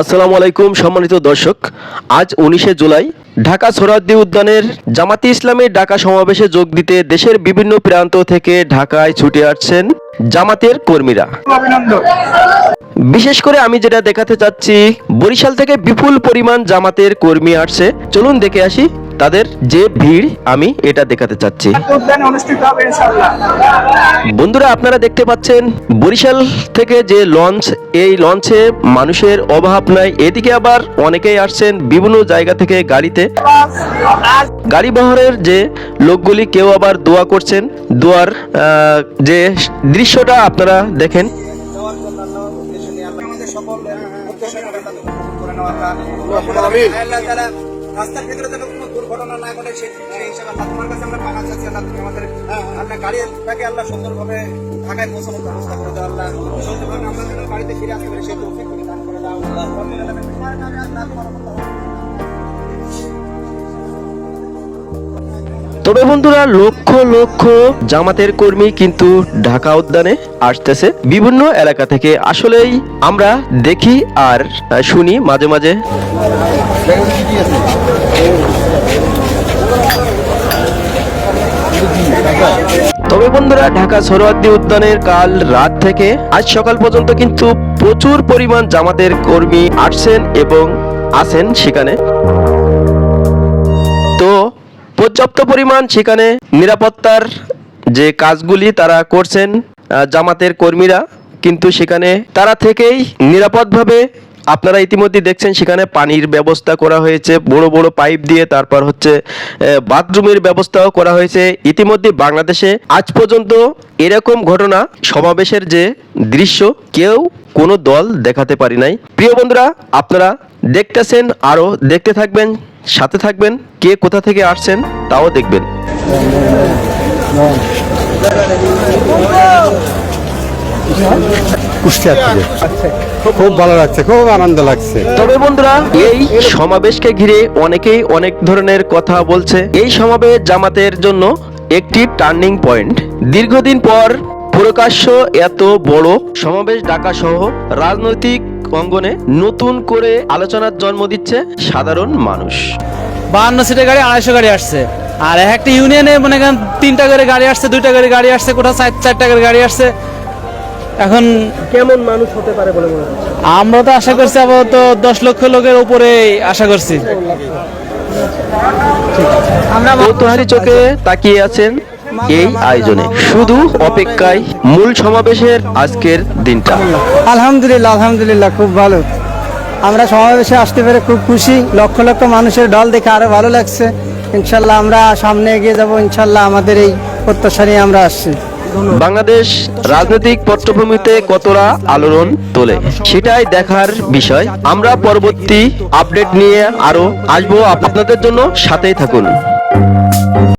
আসসালামু আলাইকুম সম্মানিত দর্শক। আজ উনিশে জুলাই ঢাকা সোহরাদ্দি উদ্যানের জামাতি ইসলামের ঢাকা সমাবেশে যোগ দিতে দেশের বিভিন্ন প্রান্ত থেকে ঢাকায় ছুটে আসছেন জামাতের কর্মীরা। বিশেষ করে আমি যেটা দেখাতে চাচ্ছি বরিশাল থেকে বিপুল পরিমাণ জামাতের কর্মী আসছে। চলুন দেখে আসি তাদের যে ভিড় আমি এটা দেখাতে চাচ্ছি। বন্ধুরা, আপনারা দেখতে পাচ্ছেন বরিশাল থেকে যে লঞ্চ, এই লঞ্চে মানুষের অভাব নাই। এদিকে আবার অনেকেই আসছেন বিভিন্ন জায়গা থেকে গাড়িতে। গাড়ি বহরের যে লোকগুলি, কেউ আবার দোয়া করছেন। দোয়ার যে দৃশ্যটা আপনারা দেখেন। সকল আল্লাহ দুর্ঘটনা না ঘটে সেই সেই হিসাবে আল্লাহ তোমার কাছে আমরা পানা চাচ্ছি আল্লাহ তুমি আমাদের আল্লাহ গাড়িটাকে আল্লাহ সুন্দরভাবে ঢাকায় পৌঁছানোর ব্যবস্থা করে দাও আল্লাহ সুন্দরভাবে আমরা বাড়িতে ফিরে আসতে পারি সেই তৌফিক দান করে দাও তবে বন্ধুরা লক্ষ লক্ষ জামাতের কর্মী কিন্তু ঢাকা উদ্যানে আসতেছে। বিভিন্ন এলাকা থেকে আসলেই আমরা দেখি আর শুনি মাঝে মাঝে। তবে বন্ধুরা ঢাকা সরোয়ার্দী উদ্যানের কাল রাত থেকে আজ সকাল পর্যন্ত কিন্তু প্রচুর পরিমাণ জামাতের কর্মী আসছেন এবং আছেন সেখানে। পর্যাপ্ত পরিমাণ সেখানে নিরাপত্তার যে কাজগুলি তারা করছেন জামাতের কর্মীরা, কিন্তু সেখানে তারা থেকেই নিরাপদভাবে আপনারা ইতিমধ্যে দেখছেন সেখানে পানির ব্যবস্থা করা হয়েছে, বড় বড় পাইপ দিয়ে, তারপর হচ্ছে বাথরুমের ব্যবস্থাও করা হয়েছে। ইতিমধ্যে বাংলাদেশে আজ পর্যন্ত এরকম ঘটনা সমাবেশের যে দৃশ্য কেউ কোনো দল দেখাতে পারি নাই। প্রিয় বন্ধুরা, আপনারা দেখতেছেন, আরও দেখতে থাকবেন। সাথে থাকবেন কে কোথা থেকে আসছেন তাও দেখবেন। খুব ভালো লাগছে খুব আনন্দ লাগছে। তবে বন্ধুরা এই সমাবেশকে ঘিরে অনেকেই অনেক ধরনের কথা বলছে। এই সমাবেশ জামাতের জন্য একটি টার্নিং পয়েন্ট। দীর্ঘদিন পর প্রকাশ্য এত বড় সমাবেশ ডাকা সহ রাজনৈতিক অঙ্গনে নতুন করে আলোচনার জন্ম দিচ্ছে সাধারণ মানুষ। বাহান্ন সিটের গাড়ি আড়াইশো গাড়ি আসছে। আর এক একটা ইউনিয়নে মনে করেন তিনটা করে গাড়ি আসছে দুইটা করে গাড়ি আসছে কোথাও চার চারটা করে গাড়ি আসছে। এখন কেমন মানুষ হতে পারে বলে মনে হচ্ছে? আমরা তো আশা করছি আপাতত দশ লক্ষ লোকের উপরে আশা করছি। কৌতূহলী চোখে তাকিয়ে আছেন এই আয়োজনে শুধু অপেক্ষায় মূল সমাবেশের আজকের দিনটা। আলহামদুলিল্লাহ আলহামদুলিল্লাহ খুব ভালো। আমরা সমাবেশে আসতে পেরে খুব খুশি। লক্ষ লক্ষ মানুষের দল দেখে আরও ভালো লাগছে। ইনশাল্লাহ আমরা সামনে এগিয়ে যাব। ইনশাল্লাহ আমাদের এই প্রত্যাশা নিয়ে আমরা আসছি। বাংলাদেশ রাজনৈতিক পটভূমিতে কতটা আলোড়ন তোলে সেটাই দেখার বিষয়। আমরা পরবর্তী আপডেট নিয়ে আরও আসব। আপনাদের জন্য সাথেই থাকুন।